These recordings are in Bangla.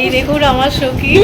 এই দেখুন আমার সখী।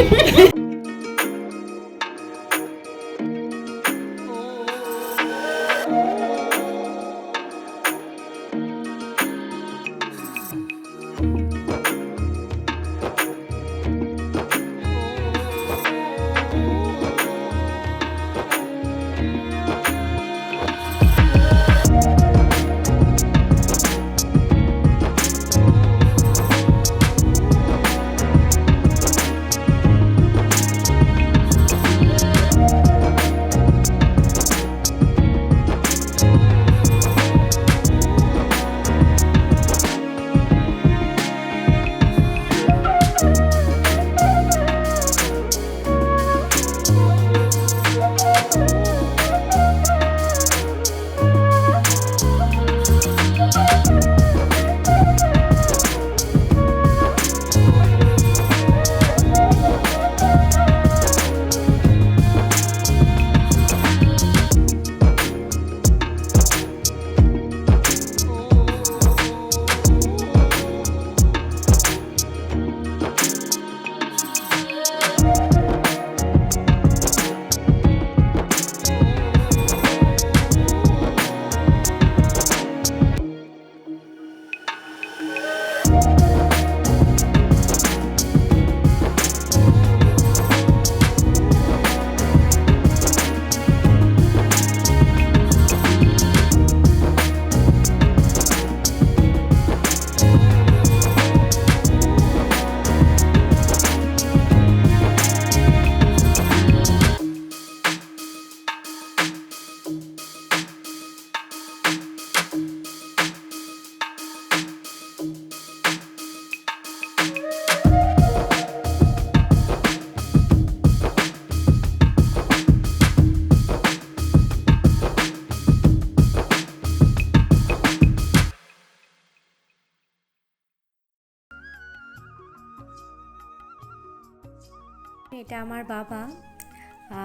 এটা আমার বাবা।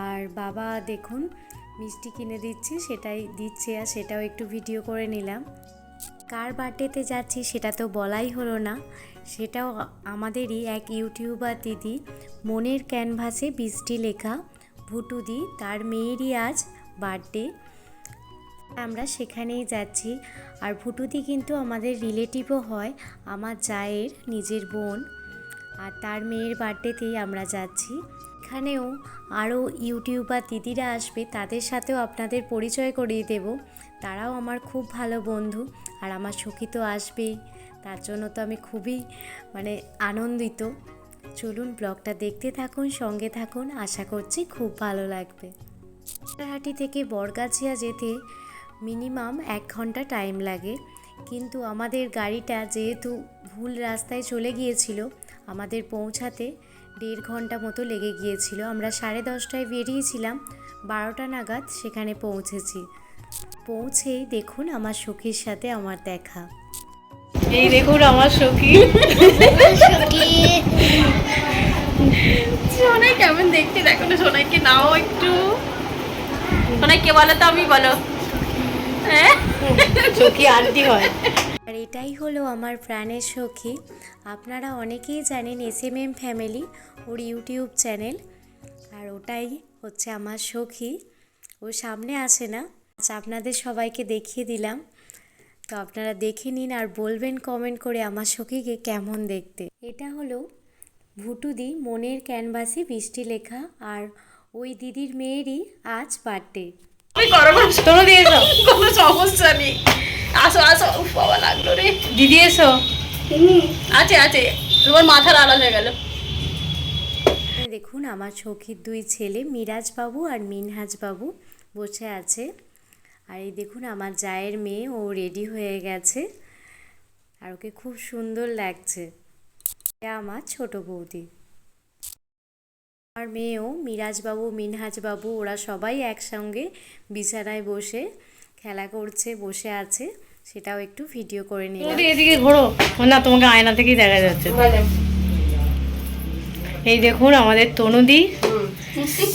আর বাবা, দেখুন, মিষ্টি কিনে দিচ্ছে, সেটাই দিচ্ছে আর সেটাও একটু ভিডিও করে নিলাম। কার বার্থডেতে যাচ্ছি সেটা তো বলাই হলো না। সেটাও আমাদেরই এক ইউটিউবার দিদি, মনের ক্যানভাসে বৃষ্টি লেখা ভুটুদি তার মেয়েরই আজ বার্থডে আমরা সেখানেই যাচ্ছি। আর ভুটুদি কিন্তু আমাদের রিলেটিভও হয়, আমার জায়ের নিজের বোন। আর তার মেয়ের বার্থডেতেই আমরা যাচ্ছি। এখানেও আরও ইউটিউবার দিদিরা আসবে, তাদের সাথেও আপনাদের পরিচয় করিয়ে দেব। তারাও আমার খুব ভালো বন্ধু আর আমার সখী তো আসবেই তার জন্য তো আমি খুবই মানে আনন্দিত। চলুন ব্লগটা দেখতে থাকুন, সঙ্গে থাকুন। আশা করছি খুব ভালো লাগবে। হাটি থেকে বরগাছিয়া যেতে মিনিমাম এক ঘণ্টা টাইম লাগে। কিন্তু আমাদের গাড়িটা যেহেতু ভুল রাস্তায় চলে গিয়েছিল, আমাদের পৌঁছাতে দেড় ঘণ্টা মতো লেগে গিয়েছিল। আমরা সাড়ে দশটায় বেরিয়েছিলাম। বারোটা নাগাদ সেখানে পৌঁছেছি। পৌঁছেই দেখুন আমার সখীর সাথে আমার দেখা। এই দেখুন আমার সখী। সোনাই কেমন দেখতে? দেখো না সোনাইকে নাও একটু। সোনাই কে বলো তো আমি বলো। হ্যাঁ? সখী আন্টি হয়। আর এটাই হলো আমার প্রাণের সখী। আপনারা অনেকেই জানেন এস এম এম ফ্যামিলি, ওর ইউটিউব চ্যানেল। আর ওটাই হচ্ছে আমার সখী। ও সামনে আসে না। আচ্ছা আপনাদের সবাইকে দেখিয়ে দিলাম। তো আপনারা দেখে নিন আর বলবেন কমেন্ট করে আমার সখীকে কেমন দেখতে। এটা হলো ভুটুদি মনের ক্যানভাসে বৃষ্টি লেখা আর ওই দিদির মেয়েরই আজ বার্থডে সমস্যা নেই। আসো আসো। উফ বাবা লাগল রে। দিদি এসো। আছে আছে। তোমার মাথার আড়াল হয়ে গেল। দেখুন আমার সখীর দুই ছেলে মিরাজ বাবু আর মিনহাজ বাবু বসে আছে। আর এই দেখুন আমার জায়ের মেয়ে ও রেডি হয়ে গেছে। আর ওকে খুব সুন্দর লাগছে। এটা আমার ছোট বৌদি। আমার মেয়েও মিরাজ বাবু মিনহাজ বাবু ওরা সবাই একসঙ্গে বিছানায় বসে খেলা করছে বসে আছে। সেটাও একটু ভিডিও করে নিলাম। তুমি এদিকে ঘোরো। না তোমাকে আয়না থেকেই দেখা যাচ্ছে। এই দেখুন আমাদের তনুদি।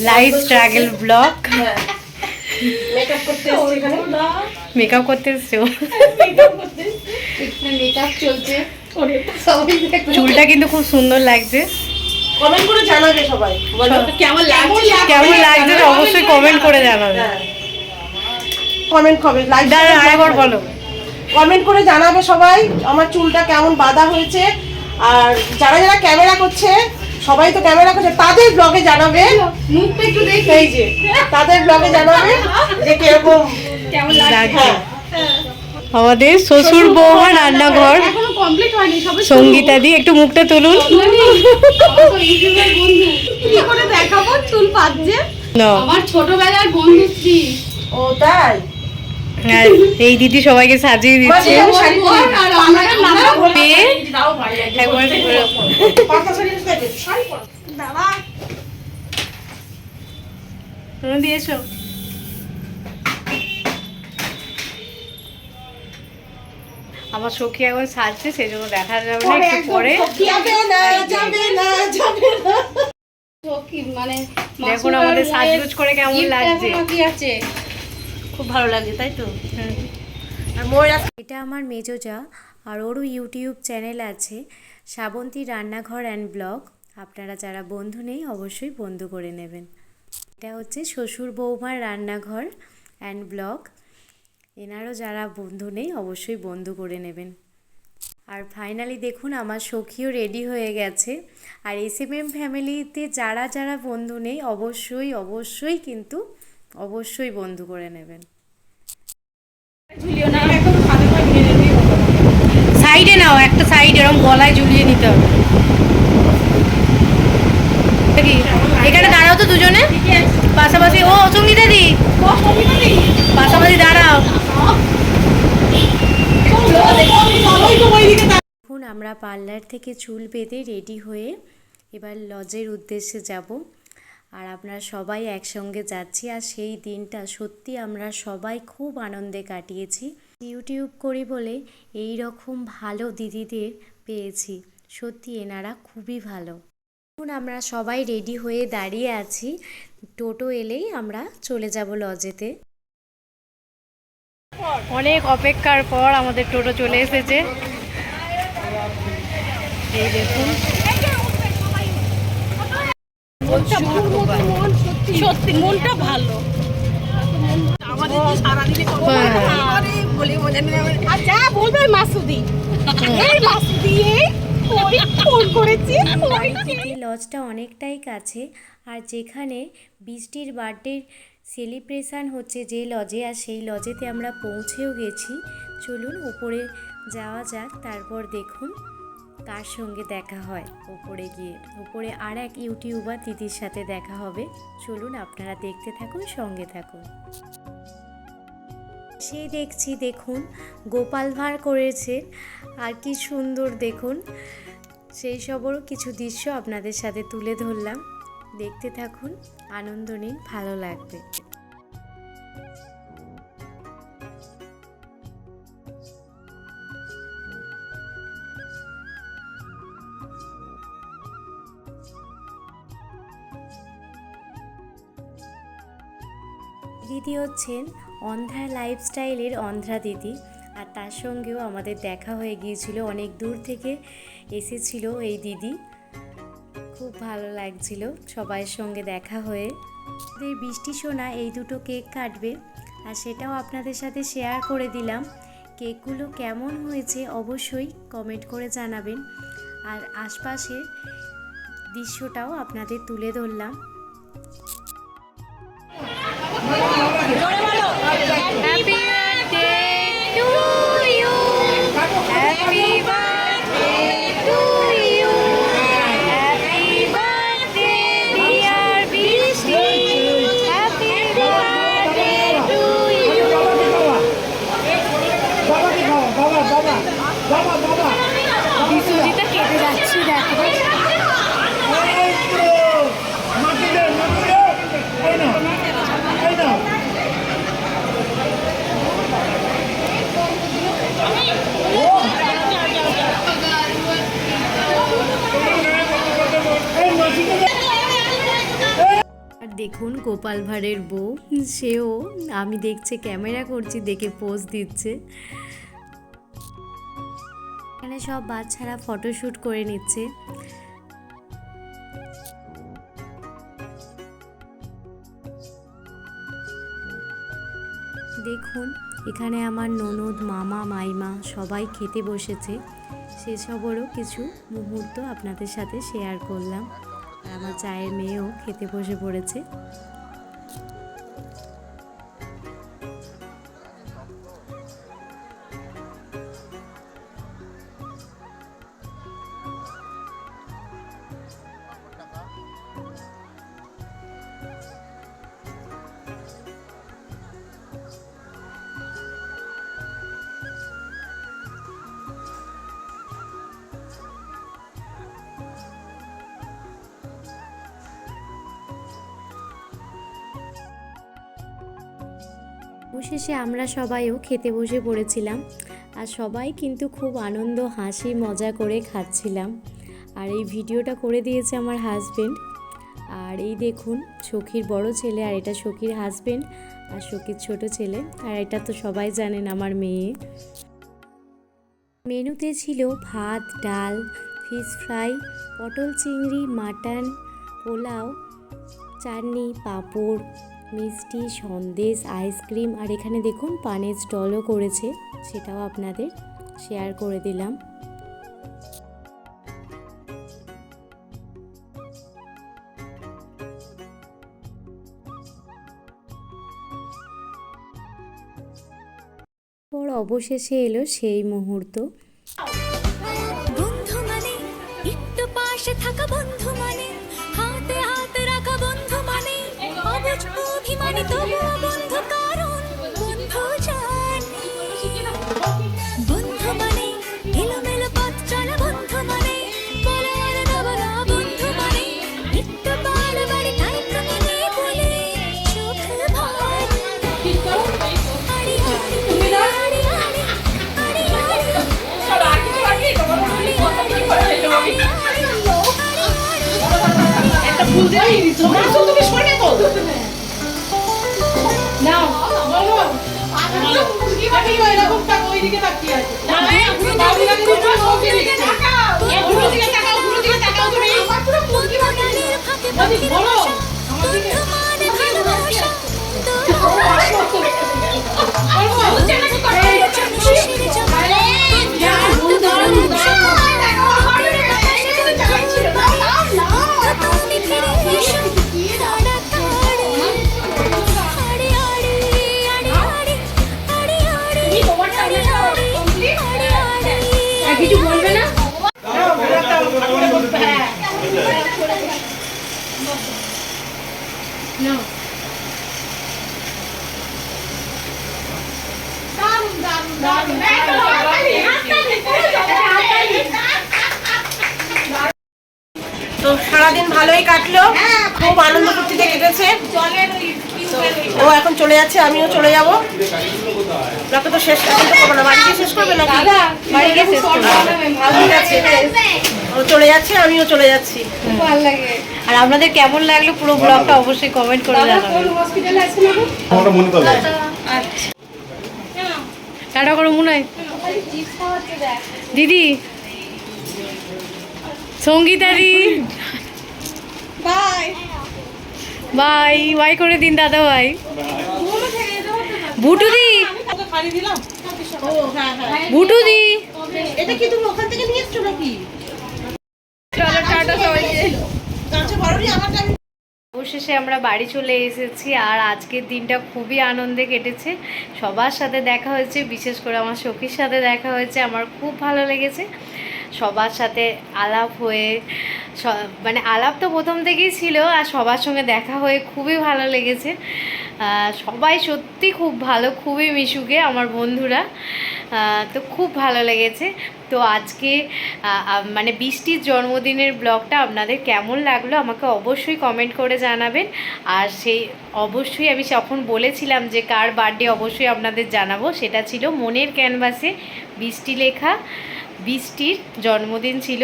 লাইফ স্ট্রাগল ব্লগ মেকআপ করতে এসেছি এখানে? মেকআপ করতে এসছো মেকআপ চলছে। সবাই দেখো চুলটা কিন্তু খুব সুন্দর লাগছে। কমেন্ট করে জানাবে সবাই। কেমন লাগছে? কেমন লাগছে? অবশ্যই কমেন্ট করে জানাবে। কমেন্ট কবে লাইক দাঁড়া আরেকবার বলো। কমেন্ট করে জানাবে সবাই আমার চুলটা কেমন বাঁধা হয়েছে। আর যারা যারা ক্যামেরা করছে সবাই তো ক্যামেরা করছে তাদের ব্লগে জানাবে। মুখটা একটু দেখি। এই যে তাদের ব্লগে জানাবে যে কীরকম। কেমন লাগছে? হ্যাঁ। আমাদের শ্বশুর বৌমা রান্নাঘর। এখনও কমপ্লিট হয়নি সবে সঙ্গীতা দি একটু মুখটা তুলুন। ইউটিউবের বন্ধু। কি করে দেখাবো? চুল পাচ্ছে না আমার ছোটবেলার বন্ধু স্ত্রী। ও তাই? আর এই দিদি সবাইকে সাজিয়ে দিচ্ছে। আমি শাড়ি পরি না। আর আমরা দিয়েছ সখী এখন সাজছে সেই জন্য দেখা যাবে না একটু পরে। যাবে না যাবে না যাবে না। কি মানে দেখুন আমাদের সাজগোজ করে কেমন লাগছে। কি আছে? খুব ভালো লাগছে তাই তো? আর মোর এটা আমার মেজো যা আর ওরও ইউটিউব চ্যানেল আছে, শ্রাবন্তী রান্নাঘর অ্যান্ড ব্লগ। আপনারা যারা বন্ধু নেই, অবশ্যই বন্ধু করে নেবেন। এটা হচ্ছে শ্বশুর বৌমার রান্নাঘর অ্যান্ড ব্লগ। এনারও যারা বন্ধু নেই, অবশ্যই বন্ধু করে নেবেন। আর ফাইনালি দেখুন, আমার সখীও রেডি হয়ে গেছে। আর এস এম এম ফ্যামিলিতে যারা যারা বন্ধু নেই, অবশ্যই অবশ্যই কিন্তু অবশ্যই বন্ধু করে নেবেন। সাইডে নাও একটা সাইড এরকম গলায় ঝুলিয়ে নিতে হবে। এখানে দাঁড়াও তো দুজনে। পাশাপাশি ও সঙ্গীতা দি পাশাপাশি দাঁড়াও। এখন আমরা পার্লার থেকে চুল বেঁধে রেডি হয়ে এবার লজের উদ্দেশ্যে যাব। আর আমরা সবাই একসঙ্গে যাচ্ছি আর সেই দিনটা সত্যি আমরা সবাই খুব আনন্দে কাটিয়েছি। ইউটিউব করি বলে এই রকম ভালো দিদিদের পেয়েছি। সত্যি এনারা খুবই ভালো। এখন আমরা সবাই রেডি হয়ে দাঁড়িয়ে আছি। টোটো এলেই আমরা চলে যাব লজেতে। অনেক অপেক্ষার পর আমাদের টোটো চলে এসেছে। এই দেখুন। সত্যি। মনটা ভালো। আর যা বলবে মাসুদি। এই মাসুদি ফোন করেছি লজটা অনেকটাই কাছে আর যেখানে বৃষ্টির বার্থডে সেলিব্রেশন হচ্ছে যে লজে আর সেই লজেতে আমরা পৌঁছেও গেছি। চলুন উপরে যাওয়া যাক তারপর দেখুন। কার সঙ্গে দেখা হয়? ওপরে গিয়ে। উপরে আর এক ইউটিউবার দিদির সাথে দেখা হবে। চলুন আপনারা দেখতে থাকুন, সঙ্গে থাকুন। সেই দেখছি, দেখুন, গোপাল ভাঁড় করেছে। আর কি সুন্দর, দেখুন। সেই সবরও কিছু দৃশ্য আপনাদের সাথে তুলে ধরলাম। দেখতে থাকুন, আনন্দ নিন, ভালো লাগবে। দিদি হচ্ছেন অন্ধ্রা লাইফস্টাইলের অন্ধ্রা দিদি। আর তার সঙ্গেও আমাদের দেখা হয়ে গিয়েছিল, অনেক দূর থেকে এসেছিল এই দিদি। খুব ভালো লাগছিল সবাইয়ের সঙ্গে দেখা হয়ে। আমাদের বৃষ্টি সোনা এই দুটো কেক কাটবে, আর সেটাও আপনাদের সাথে শেয়ার করে দিলাম। কেকগুলো কেমন হয়েছে অবশ্যই কমেন্ট করে জানাবেন। আর আশপাশের দৃশ্যটাও আপনাদের তুলে ধরলাম। হ্যাপি বার্থডে টু ইউ বিশ্বজিৎটা কেটে যাচ্ছি দেখো দেখুন, গোপাল ভাঁড়ের বউ। সেও, আমি দেখছে ক্যামেরা করছি, দেখে পোজ দিচ্ছে। এখানে সব বাচ্চারা ফটোশ্যুট করে নিচ্ছে। দেখুন, এখানে আমার ননদ, মামা, মাইমা সবাই খেতে বসেছে। সেসবেরও কিছু মুহূর্ত আপনাদের সাথে শেয়ার করলাম। আমার চায়ের মেয়েও খেতে বসে পড়েছে। অবশেষে আমরা সবাইও খেতে বসে পড়েছিলাম আর সবাই কিন্তু খুব আনন্দ, হাসি, মজা করে খাচ্ছিলাম। আর এই ভিডিওটা করে দিয়েছে আমার হাজবেন্ড আর এই দেখুন, সখীর বড় ছেলে আর এটা সখীর হাজবেন্ড আর সখীর ছোট ছেলে। আর এটা তো সবাই জানেন আমার মেয়ে। মেনুতে ছিল ভাত, ডাল ফিশ ফ্রাই পটল চিংড়ি মাটন পোলাও, চাটনি, পাঁপড় মিষ্টি, সন্দেশ, আইসক্রিম আর এখানে দেখুন পানের স্টলও করেছে, সেটাও আপনাদের শেয়ার করে দিলাম। পর অবশেষে এলো সেই মুহূর্ত। তুমি সরে তো নাও বলো আমি কিছু বলবে না? তো সারাদিন ভালোই কাটলো। খুব আনন্দ ফুর্তিতে কেটেছে। ও এখন চলে যাচ্ছে আমিও চলে যাব। ব্লগটা তো শেষ এখন তো করব না। বাড়ি গিয়ে শেষ করবে নাকি? বাড়ি গিয়ে শেষ করবে। ও চলে যাচ্ছে আমিও চলে যাচ্ছি। আর আপনাদের কেমন লাগল পুরো ব্লগটা অবশ্যই কমেন্ট করে জানাবেন। আমরা মনে করব টাটা করো মনে হয়। দিদি। Sangeeta di bye bye bye করে দিন দাদা ভাই। বুটু দি। খালি দিলাম ও বুটু দি। এটা কি তুমি ওখান থেকে নিয়ে এসছো নাকি? গাছে বড়ই আমারটা অবশেষে আমরা বাড়ি চলে এসেছি আর আজকের দিনটা খুবই আনন্দে কেটেছে। সবার সাথে দেখা হয়েছে বিশেষ করে আমার সখীর সাথে দেখা হয়েছে আমার খুব ভালো লেগেছে। সবার সাথে আলাপ হয়ে মানে আলাপ তো প্রথম থেকেই ছিল আর সবার সঙ্গে দেখা হয়ে খুবই ভালো লেগেছে। সবাই সত্যি খুব ভালো, খুবই মিশুকে আমার বন্ধুরা। তো খুব ভালো লেগেছে। তো আজকে মানে বৃষ্টির জন্মদিনের ব্লগটা আপনাদের কেমন লাগল আমাকে অবশ্যই কমেন্ট করে জানাবেন। আর সেই, অবশ্যই আমি যখন বলেছিলাম যে কার বার্থডে অবশ্যই আপনাদের জানাব, সেটা ছিল মনের ক্যানভাসে বৃষ্টি লেখা। বৃষ্টির জন্মদিন ছিল।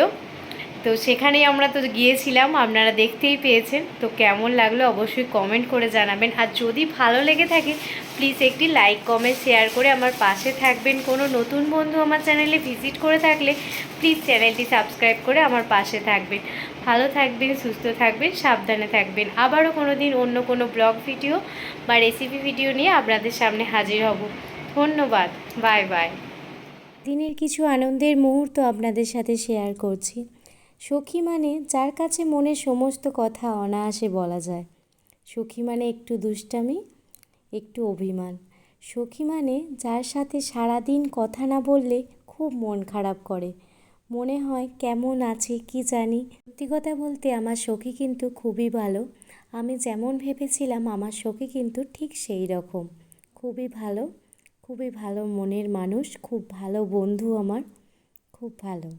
তো সেখানেই আমরা তো গিয়েছিলাম, আপনারা দেখতেই পেয়েছেন। তো কেমন লাগল অবশ্যই কমেন্ট করে জানাবেন। আর যদি ভালো লেগে থাকে প্লিজ একটি লাইক কমেন্ট শেয়ার করে আমার পাশে থাকবেন। কোনো নতুন বন্ধু আমার চ্যানেলে ভিজিট করে থাকলে প্লিজ চ্যানেলটি সাবস্ক্রাইব করে আমার পাশে থাকবেন। ভালো থাকবেন, সুস্থ থাকবেন, সাবধানে থাকবেন। আবারও কোনো দিন অন্য কোনো ব্লগ ভিডিও বা রেসিপি ভিডিও নিয়ে আপনাদের সামনে হাজির হব। ধন্যবাদ। বাই বাই দিনের কিছু আনন্দের মুহূর্ত আপনাদের সাথে শেয়ার করছি। সখী মানে যার কাছে মনের সমস্ত কথা অনায়াসে বলা যায়। সখী মানে একটু দুষ্টামি, একটু অভিমান। সখী মানে যার সাথে সারাদিন কথা না বললে খুব মন খারাপ করে। মনে হয়, কেমন আছে কি জানি। সত্যি কথা বলতে আমার সখী কিন্তু খুবই ভালো। আমি যেমন ভেবেছিলাম, আমার সখী কিন্তু ঠিক সেই রকম। খুবই ভালো। খুবই ভালো মনের মানুষ খুব ভালো বন্ধু আমার খুব ভালো।